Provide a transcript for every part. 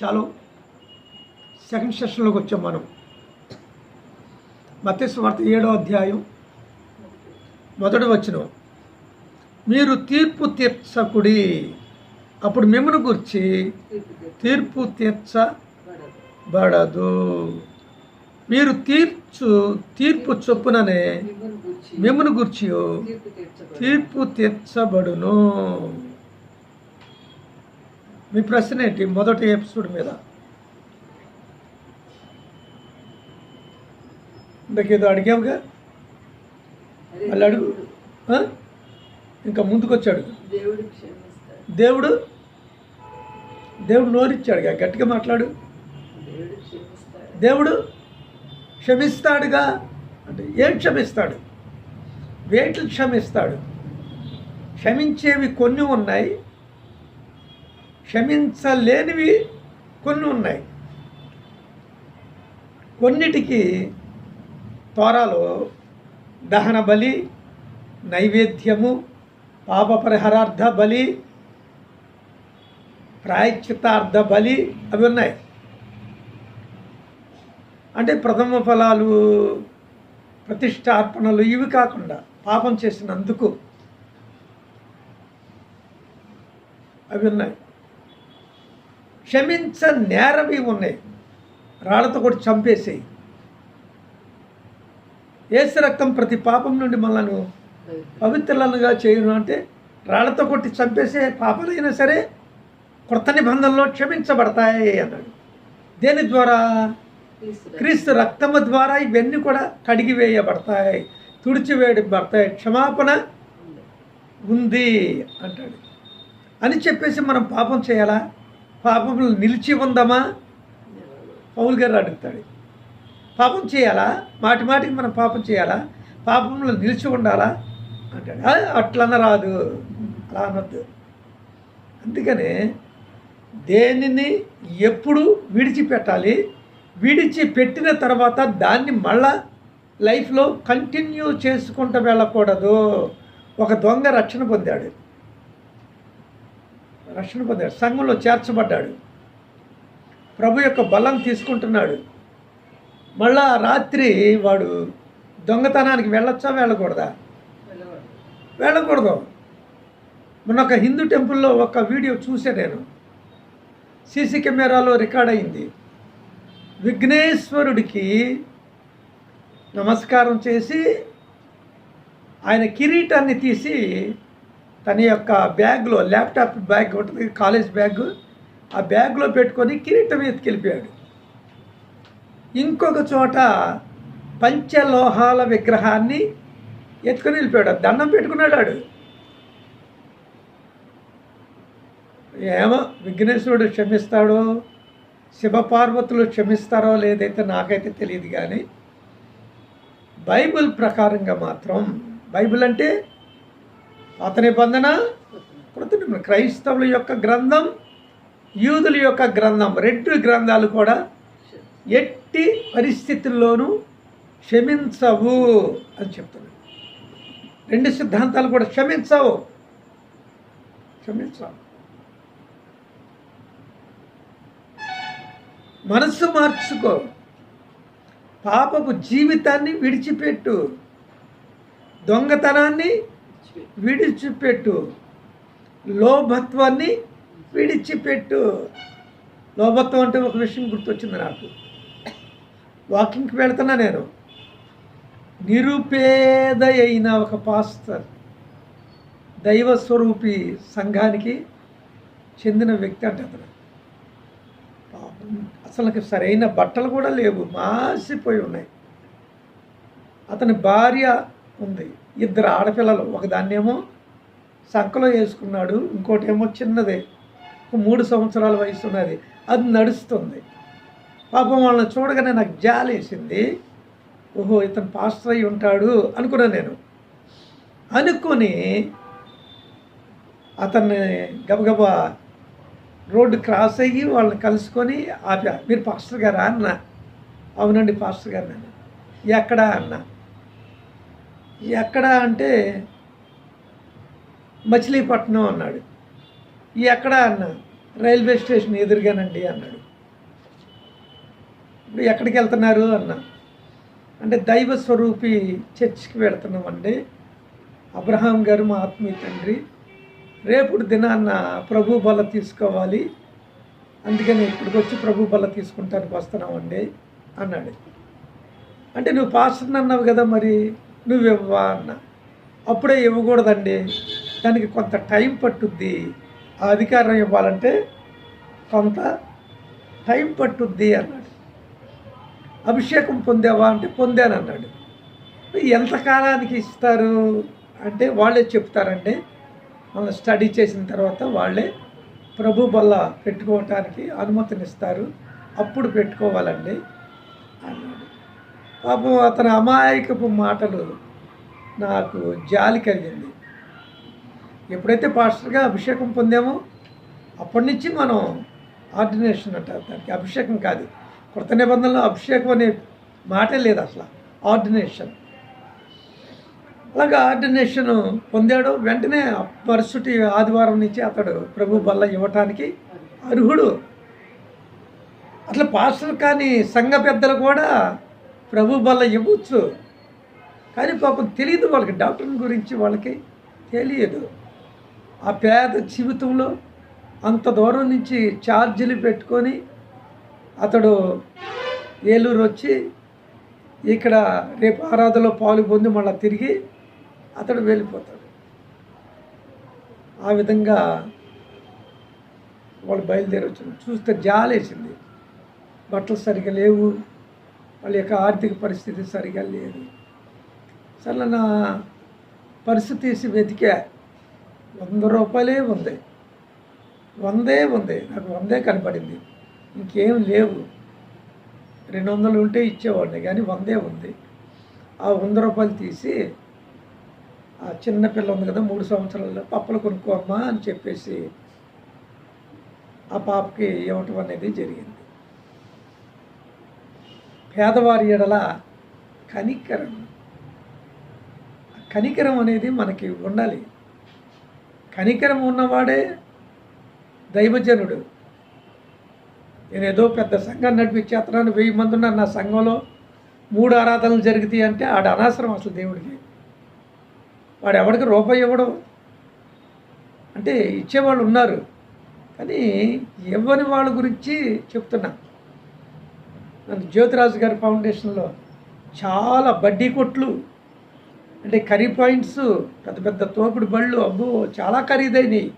Shallow second సెషన్లోకి వచ్చాం మనం. మత్స్వార్త ఏడో అధ్యాయం మొదటి వచ్చిన మీరు తీర్పు తీర్చకుడి. అప్పుడు మిమ్మల్ని గురించి తీర్పు తీర్చబడదు. మీరు తీర్చు తీర్పు చొప్పుననే మిమ్మల్ని గుర్చి తీర్పు తీర్చబడును. మీ ప్రశ్న ఏంటి? మొదటి ఎపిసోడ్ మీద. ఇందాకేదో అడిగావుగా? మళ్ళీ అడుగు? ఇంకా ముందుకొచ్చాడు. దేవుడు దేవుడు? దేవుడు నోరిచ్చాడుగా గట్టిగా మాట్లాడు. దేవుడు క్షమిస్తాడుగా? అంటే ఏం క్షమిస్తాడు? వేట్లు క్షమిస్తాడు? క్షమించేవి కొన్ని ఉన్నాయి. క్షమించలేనివి కొన్ని ఉన్నాయి. కొన్నిటికి త్వరలో దహన బలి నైవేద్యము పాప పరిహారార్థ బలి ప్రాయశ్చితార్థ బలి అవి ఉన్నాయి. అంటే ప్రథమ ఫలాలు ప్రతిష్టార్పణలు ఇవి కాకుండా పాపం చేసినందుకు అవి ఉన్నాయి. క్షమించ నేరవి ఉన్నాయి. రాళ్ళతో కూడా చంపేసేయి. ఏసు రక్తం ప్రతి పాపం నుండి మనల్ని పవిత్రులనుగా చేయను అంటే రాళ్ళతో కొట్టి చంపేసే పాపాలైనా సరే కొత్త నిబంధనలో క్షమించబడతాయి అన్నాడు. దేని ద్వారా? క్రీస్తు రక్తము ద్వారా ఇవన్నీ కూడా కడిగివేయబడతాయి తుడిచివేయబడతాయి. క్షమాపణ ఉంది అంటాడు. అని చెప్పేసి మనం పాపం చేయాలా? పాపంలో నిలిచి ఉందామా? పౌల్ గారు అడుగుతాడు. పాపం చేయాలా? మాటి మాటికి మనం పాపం చేయాలా? పాపంలో నిలిచి ఉండాలా? అంటాడు. "ఆ, అట్లన రాదు అలా అనొద్దు. అందుకనే దేనిని ఎప్పుడు విడిచిపెట్టాలి? విడిచిపెట్టిన తర్వాత దాన్ని మళ్ళా లైఫ్లో కంటిన్యూ చేసుకుంటూ వెళ్ళకూడదు. ఒక దొంగ రక్షణ పొందాడు. రక్షణ పొందాడు. సంఘంలో చేర్చబడ్డాడు. ప్రభు యొక్క బలం తీసుకుంటున్నాడు. మళ్ళా రాత్రి వాడు దొంగతనానికి వెళ్ళొచ్చా వెళ్ళకూడదా? వెళ్ళకూడదు. మొన్న ఒక హిందూ టెంపుల్లో ఒక వీడియో చూసా నేను. సీసీ కెమెరాలో రికార్డ్ అయింది. విఘ్నేశ్వరుడికి నమస్కారం చేసి ఆయన కిరీటాన్ని తీసి తన యొక్క బ్యాగ్లో ల్యాప్టాప్ బ్యాగ్ ఉంటుంది కాలేజ్ బ్యాగ్ ఆ బ్యాగ్లో పెట్టుకొని కిరీటం ఎత్తుకెళ్ళిపోయాడు. ఇంకొక చోట పంచలోహాల విగ్రహాన్ని ఎత్తుకొని వెళ్ళిపోయాడు. దండం పెట్టుకున్నాడు ఆడు. ఏమో విఘ్నేశ్వరుడు క్షమిస్తాడో శివపార్వతులు క్షమిస్తారో లేదైతే నాకైతే తెలియదు కానీ బైబిల్ ప్రకారంగా మాత్రం బైబిల్ అంటే పాత నిబంధన కృత క్రైస్తవుల యొక్క గ్రంథం యూదుల యొక్క గ్రంథం రెండు గ్రంథాలు కూడా ఎట్టి పరిస్థితుల్లోనూ క్షమించవు అని చెప్తున్నాడు. రెండు సిద్ధాంతాలు కూడా క్షమించవు. క్షమించవు. మనస్సు మార్చుకో. పాపపు జీవితాన్ని విడిచిపెట్టు. దొంగతనాన్ని విడిచిపెట్టు. లోభత్వాన్ని విడిచిపెట్టు. లోభత్వం అంటే ఒక విషయం గుర్తొచ్చింది నాకు. వాకింగ్కి వెళ్తున్నా నేను. నిరుపేద అయిన ఒక పాస్టర్ దైవ స్వరూపి సంఘానికి చెందిన వ్యక్తి అంటే అతను. అసలు సరైన బట్టలు కూడా లేవు మాసిపోయి ఉన్నాయి. అతని భార్య ఉంది. ఇద్దరు ఆడపిల్లలు. ఒకదాన్నేమో సంకలో వేసుకున్నాడు. ఇంకోటి ఏమో చిన్నదే మూడు సంవత్సరాల వయసు ఉన్నది అది నడుస్తుంది. పాపం వాళ్ళని చూడగానే నాకు జాలేసింది. ఓహో ఇతను పాస్టర్ అయి ఉంటాడు అనుకున్నాను నేను. అనుకొని అతన్ని గబగబా రోడ్డు క్రాస్ అయ్యి వాళ్ళని కలుసుకొని ఆపా. మీరు పాస్టర్ గారా అన్న. అవునండి పాస్టర్ గారు నేను. ఎక్కడా అన్నా. ఎక్కడ అంటే మచిలీపట్నం అన్నాడు. ఎక్కడ అన్న? రైల్వే స్టేషన్ ఎదురుగానండి అన్నాడు. ఇప్పుడు ఎక్కడికి వెళ్తున్నారు అన్న? అంటే దైవ స్వరూపి చర్చికి వెళుతున్నామండి. అబ్రహాం గారు మా ఆత్మీయ తండ్రి. రేపుడు దినాన్న ప్రభు బల తీసుకోవాలి. అందుకని ఇక్కడికి వచ్చి ప్రభు బల తీసుకుంటానికి వస్తున్నామండి అన్నాడు. అంటే నువ్వు పాస్టర్ అన్నావు కదా మరి? నువ్వు ఇవ్వా అన్న. అప్పుడే ఇవ్వకూడదండి. దానికి కొంత టైం పట్టుద్ది. ఆ అధికారం ఇవ్వాలంటే కొంత టైం పట్టుద్ది అన్నాడు. అభిషేకం పొందావా అంటే పొందాను అన్నాడు ఎంత కాలానికి ఇస్తారు? అంటే వాళ్ళే చెప్తారండి మనం స్టడీ చేసిన తర్వాత వాళ్ళే ప్రభు బల్ల పెట్టుకోవటానికి అనుమతినిస్తారు. అప్పుడు పెట్టుకోవాలండి. అతని అమాయకపు మాటలు నాకు జాలి కలిగింది. ఎప్పుడైతే పాస్టర్గా అభిషేకం పొందామో అప్పటి నుంచి మనం ఆర్డినేషన్ అంటారు దానికి అభిషేకం కాదు. కృత నిబంధనలో అభిషేకం అనే మాటే లేదు అసలు. ఆర్డినేషన్. అలాగే ఆర్డినేషన్ పొందాడు. వెంటనే మరుసటి ఆదివారం నుంచి అతడు ప్రభు బల్ల ఇవ్వటానికి అర్హుడు. అట్లా పాస్టర్ కానీ సంఘ పెద్దలు కూడా ప్రభు బల్ల ఇవ్వచ్చు. కానీ పాపం తెలియదు వాళ్ళకి డాక్టర్ గురించి వాళ్ళకి తెలియదు. ఆ పేద జీవితంలో అంత దూరం నుంచి ఛార్జీలు పెట్టుకొని అతడు ఏలూరు వచ్చి ఇక్కడ రేపు ఆరాధనలో పాలు పొంది మళ్ళీ తిరిగి అతడు వెళ్ళిపోతాడు. ఆ విధంగా వాళ్ళు బయలుదేరి వచ్చారు. చూస్తే జాలేసింది. బట్టలు సరిగా లేవు. వాళ్ళ యొక్క ఆర్థిక పరిస్థితి సరిగా లేదు. సరే నా పరిస్థితి తీసి వెతికా. వంద రూపాయలే ఉంది. వందే ఉంది. నాకు వందే కనపడింది. ఇంకేం లేవు. రెండు వందలు ఉంటే ఇచ్చేవాడిని కానీ వందే ఉంది. ఆ వంద రూపాయలు తీసి ఆ చిన్న పిల్ల ఉంది కదా మూడు సంవత్సరాల్లో పప్పలు కొనుక్కోమ్మా అని చెప్పేసి ఆ పాపకి ఇవ్వటం అనేది జరిగింది. పేదవారి ఎడల కనికరం. కనికరం అనేది మనకి ఉండాలి. కనికరం ఉన్నవాడే దైవజనుడు. నేను ఏదో పెద్ద సంఘాన్ని నడిపించేస్తున్నాను వెయ్యి మంది ఉన్నారు నా సంఘంలో. మూడు ఆరాధనలు జరుగుతాయి అంటే ఆడ అనవసరం అసలు దేవుడికి. వాడు ఎవరికి రూపాయి ఇవ్వడం. అంటే ఇచ్చేవాళ్ళు ఉన్నారు. కానీ ఇవ్వని వాళ్ళ గురించి చెప్తున్నా. జ్యోతిరాజు గారి ఫౌండేషన్లో చాలా బడ్డీ కొట్లు అంటే కర్రీ పాయింట్స్ పెద్ద పెద్ద తోపుడు బళ్ళు అబ్బో చాలా ఖరీదైనవి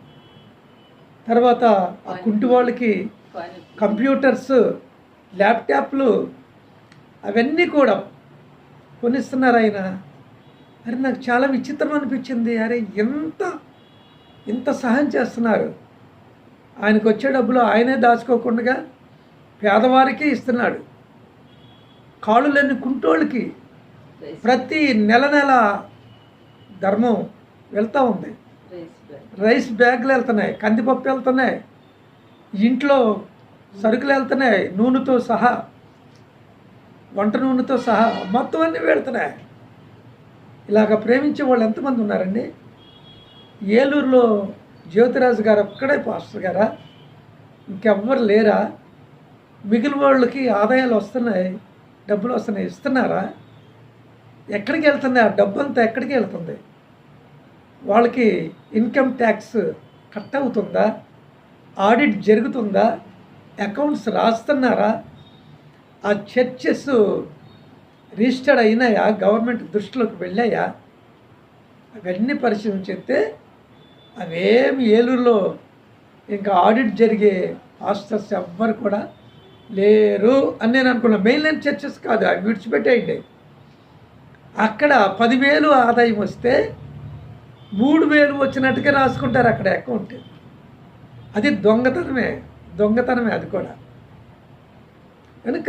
తర్వాత ఆ కుంటి వాళ్ళకి కంప్యూటర్స్ ల్యాప్టాప్లు అవన్నీ కూడా కొనిస్తున్నారు ఆయన. అరే నాకు చాలా విచిత్రం అనిపించింది. అరే ఎంత ఇంత సహాయం చేస్తున్నారు. ఆయనకు వచ్చే డబ్బులు ఆయనే దాచుకోకుండా పేదవారికి ఇస్తున్నాడు. కాళ్ళు లేని కుంటోళ్ళకి ప్రతి నెల నెల ధర్మం వెళ్తూ ఉంది. రైస్ రైస్ బ్యాగులు వెళ్తున్నాయి కందిపప్పు వెళ్తున్నాయి ఇంట్లో సరుకులు వెళ్తున్నాయి నూనెతో సహా వంట నూనెతో సహా మొత్తం అన్నీ వెళ్తున్నాయి. ఇలాగ ప్రేమించే వాళ్ళు ఎంతమంది ఉన్నారండి? ఏలూరులో జ్యోతిరాజు గారు ఒక్కడే పాస్టర్ గారా? ఇంకెవ్వరు లేరా? మిగిలిన వాళ్ళకి ఆదాయాలు వస్తున్నాయి. డబ్బులు వస్తున్నాయి. ఇస్తున్నారా? ఎక్కడికి వెళ్తుంది? ఆ డబ్బు అంతా ఎక్కడికి వెళ్తుంది? వాళ్ళకి ఇన్కమ్ ట్యాక్స్ కట్ అవుతుందా? ఆడిట్ జరుగుతుందా? అకౌంట్స్ రాస్తున్నారా? ఆ చర్చెస్ రిజిస్టర్డ్ అయినాయా? గవర్నమెంట్ దృష్టిలోకి వెళ్ళాయా? అవన్నీ పరిశీలించితే అవేమి ఏలూరులో ఇంకా ఆడిట్ జరిగే హాస్టల్స్ ఎవ్వరు కూడా లేరు అని నేను అనుకున్నా. మెయిన్లైన్ చర్చెస్ కాదు అవి విడిచిపెట్టేయండి. అక్కడ పదివేలు ఆదాయం వస్తే మూడు వేలు వచ్చినట్టుగా రాసుకుంటారు అక్కడ అకౌంట్. అది దొంగతనమే దొంగతనమే అది కూడా. కనుక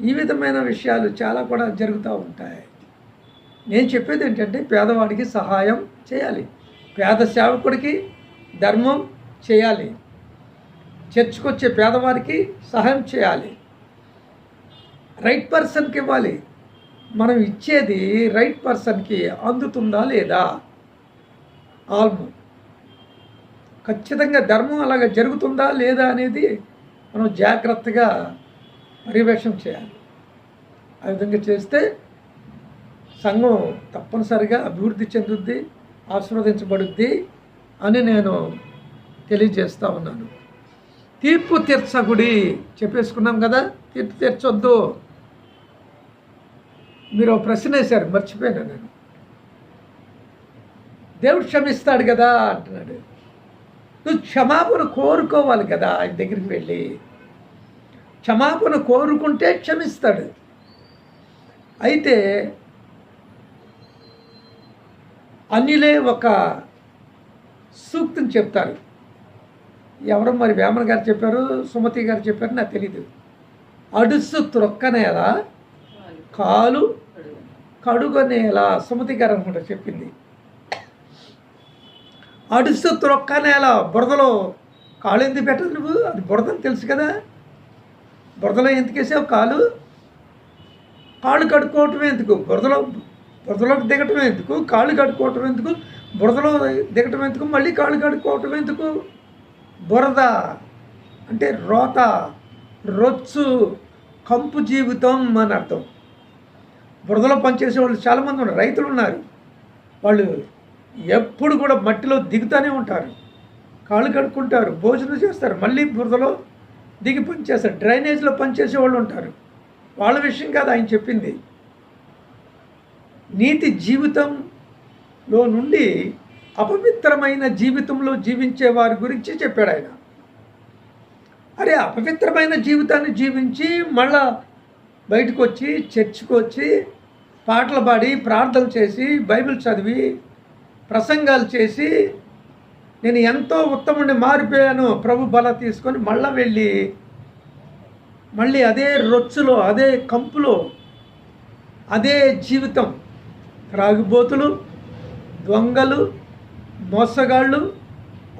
ఈ విధమైన విషయాలు చాలా కూడా జరుగుతూ ఉంటాయి. నేను చెప్పేది ఏంటంటే పేదవాడికి సహాయం చేయాలి. పేద సేవకుడికి ధర్మం చేయాలి. చర్చ్కి వచ్చే పేదవారికి సహాయం చేయాలి. రైట్ పర్సన్కి ఇవ్వాలి. మనం ఇచ్చేది రైట్ పర్సన్కి అందుతుందా లేదా? ఆల్మో. ఖచ్చితంగా ధర్మం అలాగ జరుగుతుందా లేదా అనేది మనం జాగ్రత్తగా పర్యవేక్షణ చేయాలి. ఆ విధంగా చేస్తే సంఘం తప్పనిసరిగా అభివృద్ధి చెందుద్ది ఆశీర్వదించబడుద్ది అని నేను తెలియజేస్తూ ఉన్నాను. తీర్పు తీర్చగుడి చెప్పేసుకున్నాం కదా తీర్పు తీర్చొద్దు. మీరు ప్రశ్న వేశారు మర్చిపోయాను నేను. దేవుడు క్షమిస్తాడు కదా అంటున్నాడు. నువ్వు క్షమాపణ కోరుకోవాలి కదా ఆయన దగ్గరికి వెళ్ళి. క్షమాపణ కోరుకుంటే క్షమిస్తాడు. అయితే అన్నిలే ఒక సూక్తిని చెప్తారు. ఎవరో మరి వేమన గారు చెప్పారు సుమతి గారు చెప్పారు నాకు తెలీదు. అడుసు త్రొక్కనేల కాలు కడుగనేల సుమతి గారు అనుకుంటా చెప్పింది. అడుసు త్రొక్కనేల బురదలో కాలు ఎందుకు పెట్టదు నువ్వు? అది బురదని తెలుసు కదా. బురదలో ఎందుకు వేసావు కాలు? కాళ్ళు కడుక్కోవటం ఎందుకు? బురదలో బురదలోకి దిగటం ఎందుకు? కాళ్ళు కడుక్కోవటం ఎందుకు? బురదలో దిగటం ఎందుకు? మళ్ళీ కాళ్ళు కడుక్కోవటం ఎందుకు? బురద అంటే రోత రొచ్చు కంపు జీవితం అని అర్థం. బురదలో పనిచేసే వాళ్ళు చాలామంది ఉన్నారు రైతులు ఉన్నారు. వాళ్ళు ఎప్పుడు కూడా మట్టిలో దిగుతూనే ఉంటారు. కాళ్ళు కడుక్కుంటారు భోజనం చేస్తారు మళ్ళీ బురదలో దిగి పనిచేస్తారు డ్రైనేజ్లో పనిచేసే వాళ్ళు ఉంటారు. వాళ్ళ విషయం కాదు ఆయన చెప్పింది. నీతి జీవితంలో నుండి అపవిత్రమైన జీవితంలో జీవించే వారి గురించి చెప్పాడు ఆయన. అరే అపవిత్రమైన జీవితాన్ని జీవించి మళ్ళా బయటకు వచ్చి చర్చికి వచ్చి పాటలు పాడి ప్రార్థన చేసి బైబిల్ చదివి ప్రసంగాలు చేసి నేను ఎంతో ఉత్తముడిని మారిపోయాను ప్రభు బల తీసుకొని మళ్ళా వెళ్ళి మళ్ళీ అదే రొచ్చులో అదే కంపులో అదే జీవితం త్రాగుబోతులు దొంగలు మోసగాళ్ళు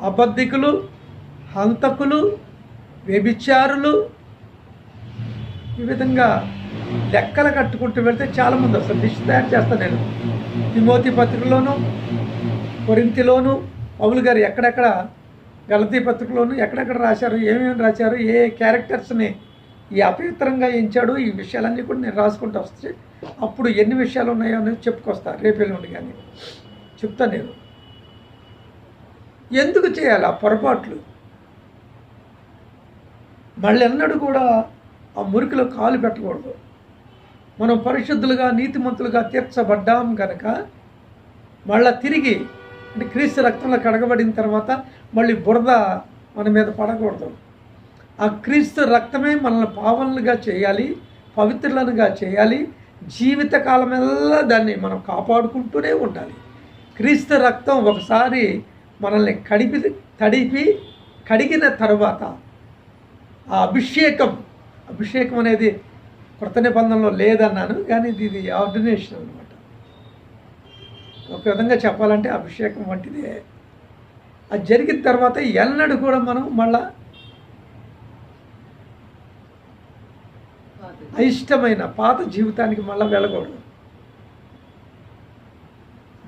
అబద్ధికులు హంతకులు వ్యభిచారులు ఈ విధంగా లెక్కలు కట్టుకుంటూ వెళ్తే చాలామంది అసలు లిస్ట్ తయారు చేస్తాను నేను. తిమోతి పత్రికలోను కొరింతిలోను పౌలు గారు ఎక్కడెక్కడ గలతీ పత్రికలోను ఎక్కడెక్కడ రాశారు ఏమేమి రాశారు ఏ క్యారెక్టర్స్ని ఈ అపవిత్రంగా ఎంచాడు ఈ విషయాలన్నీ కూడా నేను రాసుకుంటూ వస్తే అప్పుడు ఎన్ని విషయాలు ఉన్నాయో అనేది చెప్పుకొస్తా రేపెల్లుండి కానీ. చెప్తాను నేను. ఎందుకు చేయాలి ఆ పొరపాట్లు? మళ్ళెన్నడూ కూడా ఆ మురికిలో కాలు పెట్టకూడదు. మనం పరిశుద్ధులుగా నీతిమంతులుగా తీర్చబడ్డాం కనుక మళ్ళా తిరిగి అంటే క్రీస్తు రక్తంలో కడగబడిన తర్వాత మళ్ళీ బురద మన మీద పడకూడదు. ఆ క్రీస్తు రక్తమే మనల్ని పావనలుగా చేయాలి పవిత్రులనుగా చేయాలి జీవితకాలమెల్లా దాన్ని మనం కాపాడుకుంటూనే ఉండాలి. క్రీస్తు రక్తం ఒకసారి మనల్ని కడిపి తడిపి కడిగిన తర్వాత ఆ అభిషేకం అభిషేకం అనేది కృత నిబంధనలో లేదన్నాను కానీ ఇది ఆర్డినేషన్ అనమాట ఒక విధంగా చెప్పాలంటే అభిషేకం వంటిదే. అది జరిగిన తర్వాత ఎన్నడూ కూడా మనం మళ్ళా అయిష్టమైన పాత జీవితానికి మళ్ళీ వెళ్ళకూడదు.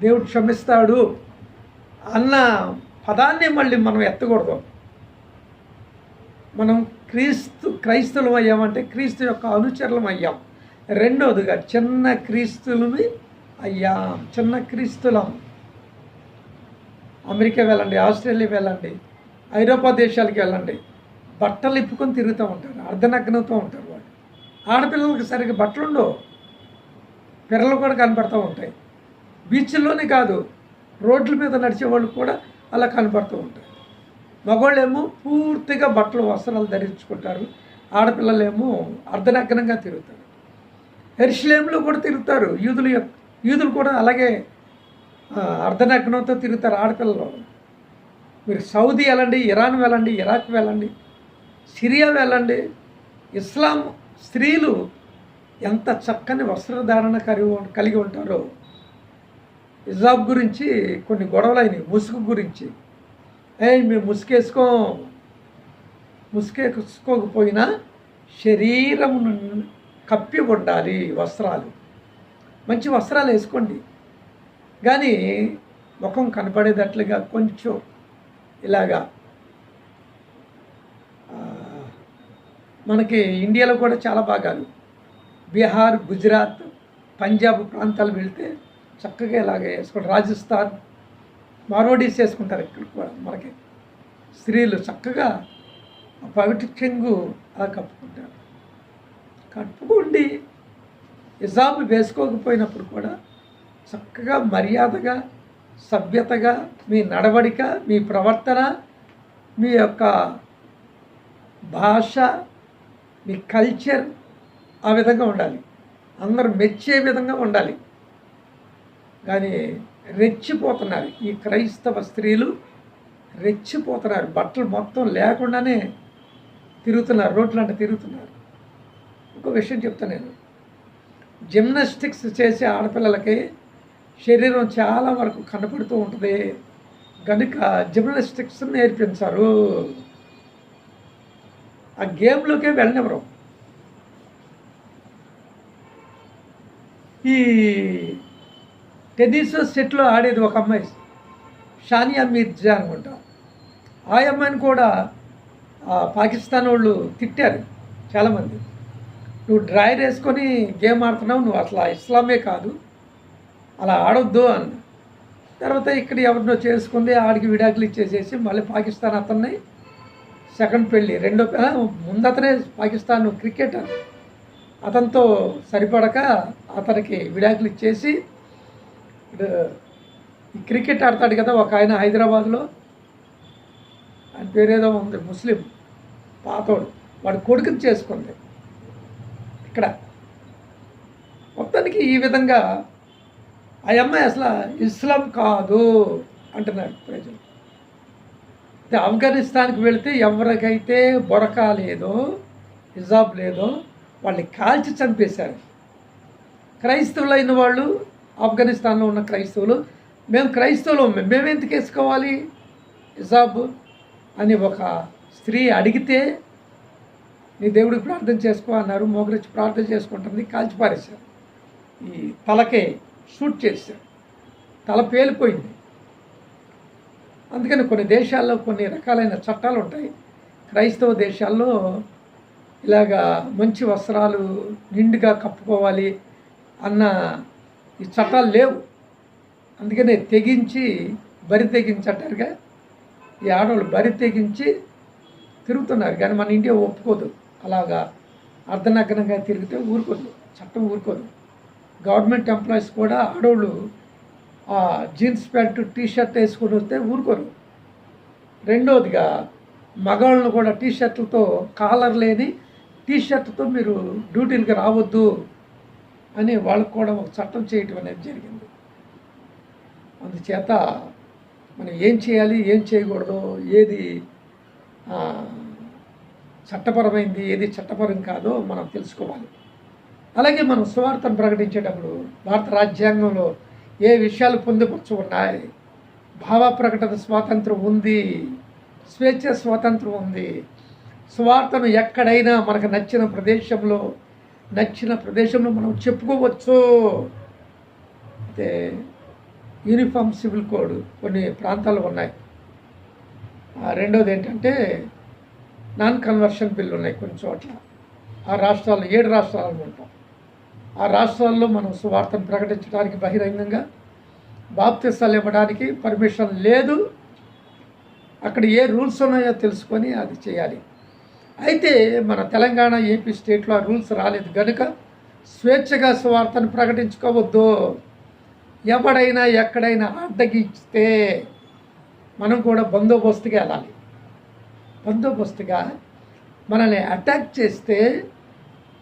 దేవుడు క్షమిస్తాడు. అన్న పదాన్ని మళ్ళీ మనం ఎత్తకూడదు. మనం క్రీస్తు క్రైస్తవులం అయ్యామంటే క్రీస్తు యొక్క అనుచరులం అయ్యాం. రెండవదిగా చిన్న క్రీస్తులవి అయ్యాం. చిన్న క్రీస్తులం. అమెరికా వెళ్ళండి ఆస్ట్రేలియా వెళ్ళండి ఐరోపా దేశాలకు వెళ్ళండి. బట్టలు ఇప్పుకొని తిరుగుతూ ఉంటారు అర్ధనగ్నంతో ఉంటారు వాళ్ళు. ఆడపిల్లలకి సరిగ్గా బట్టలు ఉండవు పిల్లలు కూడా కనపడుతూ ఉంటాయి. బీచ్లోనే కాదు రోడ్ల మీద నడిచే వాళ్ళు కూడా అలా కనపడుతూ ఉంటారు. మగవాళ్ళేమో పూర్తిగా బట్టలు వస్త్రాలు ధరించుకుంటారు. ఆడపిల్లలేమో అర్ధనగ్నంగా తిరుగుతారు. ఎరుషులేములు కూడా తిరుగుతారు. యూదులు యొక్క- యూదులు కూడా అలాగే అర్ధనగ్నంతో తిరుగుతారు ఆడపిల్లలు. మీరు సౌదీ వెళ్ళండి ఇరాన్ వెళ్ళండి ఇరాక్ వెళ్ళండి సిరియా వెళ్ళండి. ఇస్లాం స్త్రీలు ఎంత చక్కని వస్త్రధారణ కలిగి కలిగి ఉంటారో హిజాబ్ గురించి కొన్ని గొడవలు అయినాయి ముసుగు గురించి. ఏ మేము ముసుకేసుకో ముసుకేసుకోకపోయినా శరీరమును కప్పి ఉండాలి వస్త్రాలు. మంచి వస్త్రాలు వేసుకోండి. కానీ ముఖం కనపడేటట్లుగా కొంచెం ఇలాగా మనకి ఇండియాలో కూడా చాలా భాగాలు. బీహార్ గుజరాత్ పంజాబ్ ప్రాంతాలు వెళ్తే చక్కగా ఇలాగే వేసుకుంటారు. రాజస్థాన్ మార్వడీస్ వేసుకుంటారు ఇక్కడ కూడా మనకి. స్త్రీలు చక్కగా ఆ పవిటి చెంగు అలా కప్పుకుంటారు. కప్పుకోండి. నిజాములు వేసుకోకపోయినప్పుడు కూడా చక్కగా మర్యాదగా సభ్యతగా మీ నడవడిక మీ ప్రవర్తన మీ యొక్క భాష మీ కల్చర్ ఆ విధంగా ఉండాలి. అందరూ మెచ్చే విధంగా ఉండాలి. కానీ రెచ్చిపోతున్నారు. ఈ క్రైస్తవ స్త్రీలు రెచ్చిపోతున్నారు. బట్టలు మొత్తం లేకుండానే తిరుగుతున్నారు. రోడ్లు తిరుగుతున్నారు. ఒక విషయం చెప్తాను నేను. జిమ్నాస్టిక్స్ చేసే ఆడపిల్లలకి శరీరం చాలా వరకు కనపడుతూ ఉంటుంది. కనుక జిమ్నాస్టిక్స్ నేర్పించారు. ఆ గేమ్లోకే వెళ్ళనివ్వరు. ఈ టెన్నిస్ సెట్లో ఆడేది ఒక అమ్మాయి షానియా మీర్జా అనుకుంటా. ఆ అమ్మాయిని కూడా పాకిస్తాన్ వాళ్ళు తిట్టారు చాలామంది. నువ్వు డ్రాయర్ వేసుకొని గేమ్ ఆడుతున్నావు నువ్వు అసలు ఇస్లామే కాదు అలా ఆడొద్దు అన్న. తర్వాత ఇక్కడ ఎవరినో చేసుకుంది ఆడికి విడాకులు ఇచ్చేసేసి మళ్ళీ పాకిస్తాన్ అతన్ని సెకండ్ పెళ్ళి రెండో ముందు అతనే పాకిస్తాన్ క్రికెటర్. అతనితో సరిపడక అతనికి విడాకులు ఇచ్చేసి ఇప్పుడు ఈ క్రికెట్ ఆడతాడు కదా ఒక ఆయన హైదరాబాద్లో. ఆయన పేరేదో ఉంది ముస్లిం పాతోడు. వాడు కొడుకుని చేసుకుంది. ఇక్కడ. మొత్తానికి ఈ విధంగా ఆ అమ్మాయి అసలు ఇస్లాం కాదు అంటున్నారు ప్రజలు. అయితే ఆఫ్ఘనిస్తాన్కి వెళితే ఎవరికైతే బొరక లేదో హిజాబ్ లేదో వాళ్ళని కాల్చి చంపేశారు. క్రైస్తవులైన వాళ్ళు ఆఫ్ఘనిస్తాన్లో ఉన్న క్రైస్తవులు మేము క్రైస్తవులు మేమెందుకు వేసుకోవాలి? హిజాబ్ అని ఒక స్త్రీ అడిగితే నీ దేవుడికి ప్రార్థన చేసుకో అన్నారు. మోగరించి ప్రార్థన చేసుకుంటుంది కాల్చిపారేశారు. ఈ తలకే షూట్ చేశారు. తల పేలిపోయింది. అందుకని కొన్ని దేశాల్లో కొన్ని రకాలైన చట్టాలు ఉంటాయి. క్రైస్తవ దేశాల్లో ఇలాగా మంచి వస్త్రాలు నిండుగా కప్పుకోవాలి అన్న ఈ చట్టాలు లేవు. అందుకనే తెగించి బరి తెగించటారుగా ఈ ఆడవాళ్ళు బరి తెగించి తిరుగుతున్నారు. కానీ మన ఇండియా ఒప్పుకోదు. అలాగా అర్ధనగ్నంగా తిరిగితే ఊరుకోదు. చట్టం ఊరుకోదు. గవర్నమెంట్ ఎంప్లాయీస్ కూడా ఆడవాళ్ళు ఆ జీన్స్ ప్యాంటు టీ షర్ట్ వేసుకొని వస్తే ఊరుకోరు. రెండవదిగా మగవాళ్ళను కూడా టీ షర్ట్లతో కాలర్ లేని టీ షర్ట్తో మీరు డ్యూటీలకు రావద్దు. అని వాళ్ళకు కూడా ఒక చట్టం చేయటం అనేది జరిగింది. అందుచేత మనం ఏం చేయాలి ఏం చేయకూడదు ఏది చట్టపరమైంది ఏది చట్టపరం కాదో మనం తెలుసుకోవాలి. అలాగే మనం సువార్తను ప్రకటించేటప్పుడు భారత రాజ్యాంగంలో ఏ విషయాలు పొందుపరచు ఉన్నాయి భావ ప్రకటన స్వాతంత్రం ఉంది స్వేచ్ఛ స్వాతంత్రం ఉంది. సువార్తను ఎక్కడైనా మనకు నచ్చిన ప్రదేశంలో నచ్చిన ప్రదేశంలో మనం చెప్పుకోవచ్చు. అయితే యూనిఫామ్ సివిల్ కోడ్ కొన్ని ప్రాంతాలు ఉన్నాయి. ఆ ఏంటంటే నాన్ కన్వర్షన్ బిల్లు ఉన్నాయి కొన్ని చోట్ల. ఆ రాష్ట్రాల్లో ఏడు రాష్ట్రాలు ఉంటాం ఆ రాష్ట్రాల్లో మనం సువార్తను ప్రకటించడానికి బహిరంగంగా బాప్తిస్తాలు ఇవ్వడానికి పర్మిషన్ లేదు. అక్కడ ఏ రూల్స్ ఉన్నాయో తెలుసుకొని అది చేయాలి. అయితే మన తెలంగాణ ఏపీ స్టేట్లో ఆ రూల్స్ రాలేదు. కనుక స్వేచ్ఛగా స్వార్థను ప్రకటించుకోవద్దు. ఎవడైనా ఎక్కడైనా అడ్డగిస్తే మనం కూడా బందోబస్తుగా వెళ్ళాలి. బందోబస్తుగా మనల్ని అటాక్ చేస్తే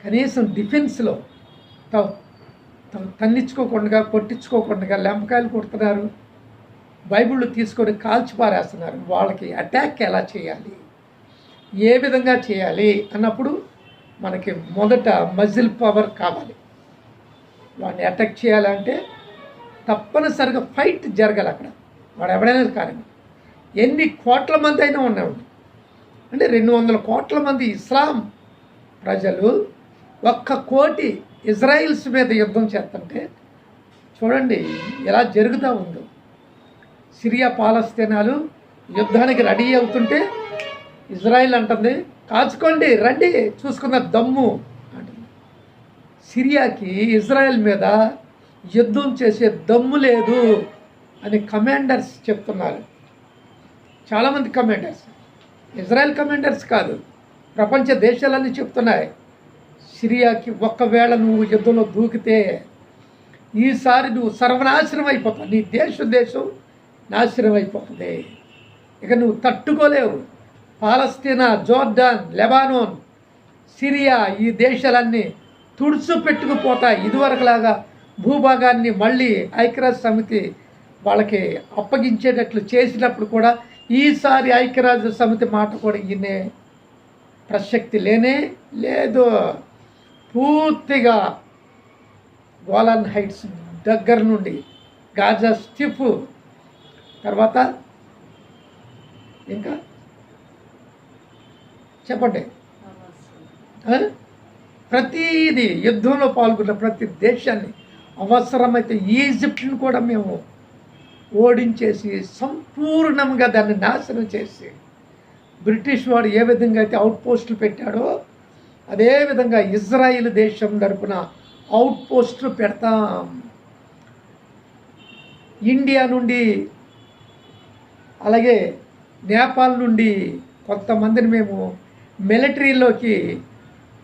కనీసం డిఫెన్స్లో తన్నించుకోకుండా కొట్టించుకోకుండా లెంపకాయలు కొడుతున్నారు. బైబిళ్ళు తీసుకొని కాల్చి పారేస్తున్నారు. వాళ్ళకి అటాక్ ఎలా చేయాలి? ఏ విధంగా చేయాలి అన్నప్పుడు మనకి మొదట మజిల్ పవర్ కావాలి. వాడిని అటాక్ చేయాలంటే తప్పనిసరిగా ఫైట్ జరగాలి అక్కడ. వాడు ఎవడైనా కానీ ఎన్ని కోట్ల మంది అయినా ఉన్నాయి అంటే రెండు వందల కోట్ల మంది ఇస్లాం ప్రజలు ఒక్క కోటి ఇజ్రాయిల్స్ మీద యుద్ధం చేస్తుంటే చూడండి ఎలా జరుగుతూ ఉందో. సిరియా పాలస్తీనాలు యుద్ధానికి రెడీ అవుతుంటే ఇజ్రాయిల్ అంటుంది కాచుకోండి రండి చూసుకున్న దమ్ము. అంటుంది. సిరియాకి ఇజ్రాయెల్ మీద యుద్ధం చేసే దమ్ము లేదు అని కమాండర్స్ చెప్తున్నారు. చాలామంది కమాండర్స్. ఇజ్రాయెల్ కమాండర్స్ కాదు ప్రపంచ దేశాలన్నీ చెప్తున్నాయి సిరియాకి ఒక్కవేళ నువ్వు యుద్ధంలో దూకితే ఈసారి నువ్వు సర్వనాశనం అయిపోతావు నీ దేశం దేశం నాశనం అయిపోతుంది. ఇక నువ్వు తట్టుకోలేవు. పాలస్తీనా జోర్డాన్ లెబానోన్ సిరియా ఈ దేశాలన్నీ తుడుచుపెట్టుకుపోతాయి ఇదివరకులాగా భూభాగాన్ని మళ్ళీ ఐక్యరాజ్య సమితి వాళ్ళకి అప్పగించేటట్లు చేసినప్పుడు కూడా ఈసారి ఐక్యరాజ్య సమితి మాట కూడా ఈయనే ప్రసక్తి లేనే లేదు. పూర్తిగా గోలాన్ హైట్స్ దగ్గర నుండి గాజా స్టిఫ్ తర్వాత ఇంకా చెప్పండి. ప్రతీది ప్రతిదీ యుద్ధంలో పాల్గొన్న ప్రతి దేశాన్ని అవసరమైతే ఈజిప్ట్ని కూడా మేము ఓడించేసి సంపూర్ణంగా దాన్ని నాశనం చేసి బ్రిటిష్ వాడు ఏ విధంగా అయితే అవుట్ పోస్టులు పెట్టాడో అదే విధంగా ఇజ్రాయిల్ దేశం తరపున అవుట్ పోస్టులు పెడతాం. ఇండియా నుండి అలాగే నేపాల్ నుండి కొంతమందిని మేము మిలిటరీలోకి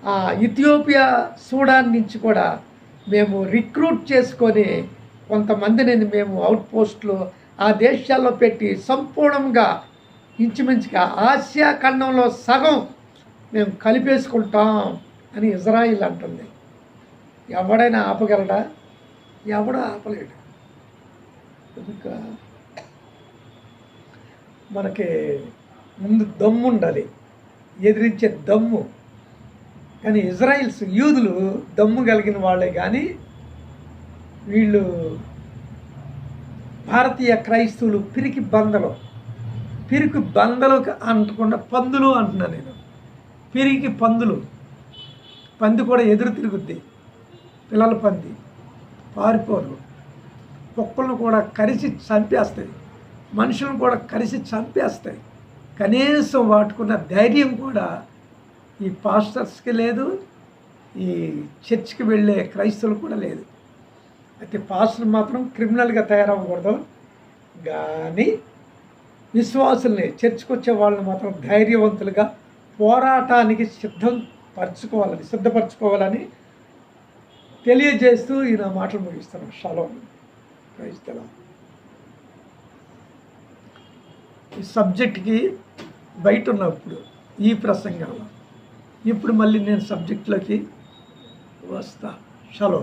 ఆ, ఇథియోపియా సూడాన్ నుంచి కూడా మేము రిక్రూట్ చేసుకొని కొంతమందిని మేము అవుట్ పోస్టులు ఆ దేశాల్లో పెట్టి సంపూర్ణంగా ఇంచుమించుగా ఆసియా ఖండంలో సగం మేము కలిపేసుకుంటాం అని ఇజ్రాయిల్ అంటుంది. ఎవడైనా ఆపగలడా? ఎవడో ఆపలేడు. కనుక మనకి ముందు దమ్ముండాలి. ఎదిరించే దమ్ము. కానీ ఇజ్రాయిల్స్ యూదులు దమ్ము కలిగిన వాళ్ళే కానీ వీళ్ళు భారతీయ క్రైస్తవులు పిరికి బందలు పిరికి బందలు అంటకుండా పందులు అంటున్నాను నేను. పిరికి పందులు. పంది కూడా ఎదురు తిరుగుద్ది. పిల్లల పంది. పారిపోరు కుక్కలను కూడా కరిసి చంపేస్తాయి. మనుషులను కూడా కరిసి చంపేస్తాయి. కనీసం వాటుకున్న ధైర్యం కూడా ఈ పాస్టర్స్కి లేదు ఈ చర్చ్కి వెళ్ళే క్రైస్తవులు కూడా లేదు. అయితే పాస్టర్ మాత్రం క్రిమినల్గా తయారవ్వకూడదు. కానీ విశ్వాసుల్ని చర్చ్కి వచ్చే వాళ్ళని మాత్రం ధైర్యవంతులుగా పోరాటానికి సిద్ధం పరుచుకోవాలని సిద్ధపరచుకోవాలని తెలియజేస్తూ ఈ నా మాటలు ముగిస్తాను షలో. క్రైస్తలం ఈ సబ్జెక్ట్కి బయట ఉన్నప్పుడు ఈ ప్రసంగంలో ఇప్పుడు మళ్ళీ నేను సబ్జెక్ట్లోకి వస్తా. షలో